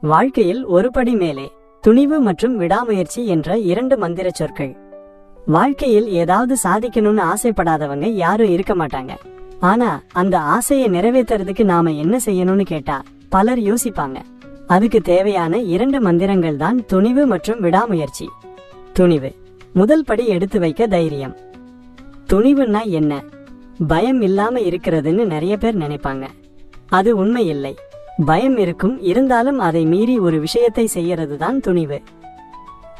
வாழ்க்கையில் ஒரு படி மேலே துணிவு மற்றும் விடாமுயற்சி என்ற இரண்டு மந்திர சொற்கள். வாழ்க்கையில் ஏதாவது சாதிக்கணும்னு ஆசைப்படாதவங்க யாரும் இருக்க மாட்டாங்க. ஆனா அந்த ஆசையை நிறைவேத்துறதுக்கு நாம என்ன செய்யணும்னு கேட்டா பலர் யோசிப்பாங்க. அதுக்கு தேவையான இரண்டு மந்திரங்கள் தான் துணிவு மற்றும் விடாமுயற்சி. துணிவு. முதல் படி எடுத்து வைக்க தைரியம். துணிவுன்னா என்ன? பயம் இல்லாம இருக்கிறதுன்னு நிறைய பேர் நினைப்பாங்க. அது உண்மை இல்லை. பயம் இருக்கும். இருந்தாலும் அதை மீறி ஒரு விஷயத்தை செய்யறது தான் துணிவு.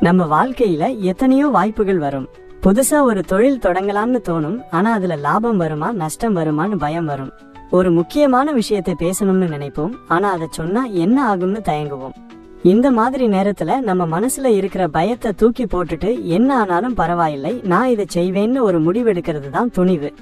நம்ம வாழ்க்கையில எத்தனையோ வாய்ப்புகள் வரும். புதுசா ஒரு தொழில் தொடங்கலாம்னு தோணும். ஆனா அதுல லாபம் வருமா நஷ்டம் வருமான்னு பயம் வரும். ஒரு முக்கியமான விஷயத்தை பேசணும்னு நினைப்போம். ஆனா அதை சொன்னா என்ன ஆகும்னு தயங்குவோம். இந்த மாதிரி நேரத்துல நம்ம மனசுல இருக்கிற பயத்தை தூக்கி போட்டுட்டு என்ன ஆனாலும் பரவாயில்லை நான் இதை செய்வேன்னு ஒரு முடிவெடுக்கிறது தான் துணிவு.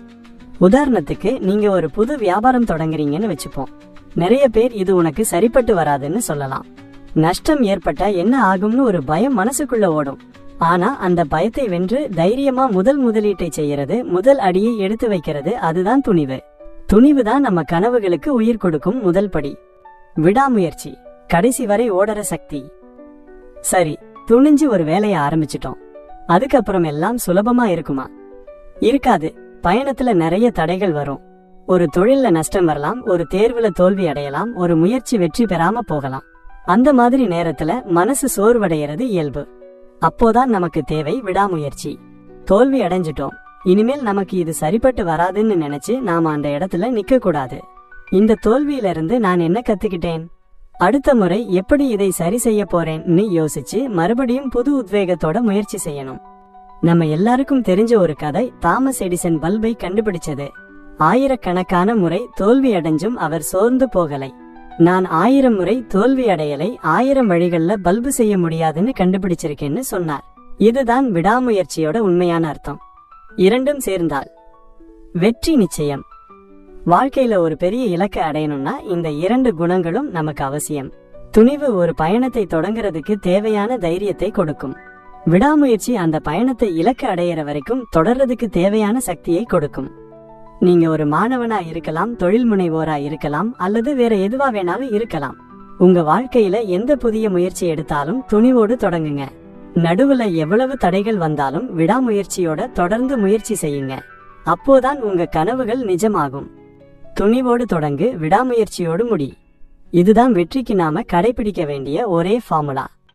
உதாரணத்துக்கு நீங்க ஒரு புது வியாபாரம் தொடங்குறீங்கன்னு வச்சுப்போம். நிறைய பேர் இது உனக்கு சரிப்பட்டு வராதுன்னு சொல்லலாம். நஷ்டம் ஏற்பட்டா என்ன ஆகும்னு ஒரு பயம் மனசுக்குள்ள ஓடும். ஆனா அந்த பயத்தை வென்று தைரியமா முதல் முதலீட்டை செய்யறது முதல் அடியை எடுத்து வைக்கிறது அதுதான் துணிவு. துணிவு தான் நம்ம கனவுகளுக்கு உயிர் கொடுக்கும் முதல் படி. விடாமுயற்சி. கடைசி வரை ஓடற சக்தி. சரி துணிஞ்சு ஒரு வேலையை ஆரம்பிச்சிட்டோம். அதுக்கப்புறம் எல்லாம் சுலபமா இருக்குமா? இருக்காது. பயணத்துல நிறைய தடைகள் வரும். ஒரு தொழில்ல நஷ்டம் வரலாம் ஒரு தேர்வுல தோல்வி அடையலாம் ஒரு முயற்சி வெற்றி பெறாம போகலாம். அந்த மாதிரி நேரத்துல மனசு சோர்வடைகிறது இயல்பு. அப்போதான் நமக்கு தேவை விடாமுயற்சி. தோல்வி அடைஞ்சிட்டோம். இனிமேல் நமக்கு இது சரிப்பட்டு வராதுன்னு நினைச்சு நாம அந்த இடத்துல நிக்க கூடாது இந்த தோல்வியில இருந்து நான் என்ன கத்துக்கிட்டேன்? அடுத்த முறை எப்படி இதை சரி செய்ய போறேன்னு யோசிச்சு மறுபடியும் புது உத்வேகத்தோட முயற்சி செய்யணும். நம்ம எல்லாருக்கும் தெரிஞ்ச ஒரு கதை தாமஸ் எடிசன் பல்பை கண்டுபிடிச்சது. ஆயிரக்கணக்கான முறை தோல்வி அடைஞ்சும் அவர் சோர்ந்து போகலை. நான் ஆயிரம் முறை தோல்வி அடையலை ஆயிரம் வழிகள்ல பல்பு செய்ய முடியாதுன்னு கண்டுபிடிச்சிருக்கேன்னு சொன்னார். இதுதான் விடாமுயற்சியோட உண்மையான அர்த்தம். இரண்டும் சேர்ந்தால். வெற்றி நிச்சயம். வாழ்க்கையில ஒரு பெரிய இலக்கை அடையணும்னா இந்த இரண்டு குணங்களும் நமக்கு அவசியம். துணிவு ஒரு பயணத்தை தொடங்குறதுக்கு தேவையான தைரியத்தை கொடுக்கும். விடாமுயற்சி அந்த பயணத்தை இலக்கு அடையிற வரைக்கும் தொடர்றதுக்கு தேவையான சக்தியை கொடுக்கும். நீங்க ஒரு மாணவனா இருக்கலாம் தொழில் முனைவோரா இருக்கலாம் அல்லது வேற எதுவா வேணாலும் இருக்கலாம். உங்க வாழ்க்கையில எந்த புதிய முயற்சி எடுத்தாலும் துணிவோடு தொடங்குங்க. நடுவுல எவ்வளவு தடைகள் வந்தாலும் விடாமுயற்சியோட தொடர்ந்து முயற்சி செய்யுங்க. அப்போதான் உங்க கனவுகள் நிஜமாகும். துணிவோடு தொடங்கு விடாமுயற்சியோடு முடி. இதுதான் வெற்றிக்கு நாம கடைபிடிக்க வேண்டிய ஒரே ஃபார்முலா.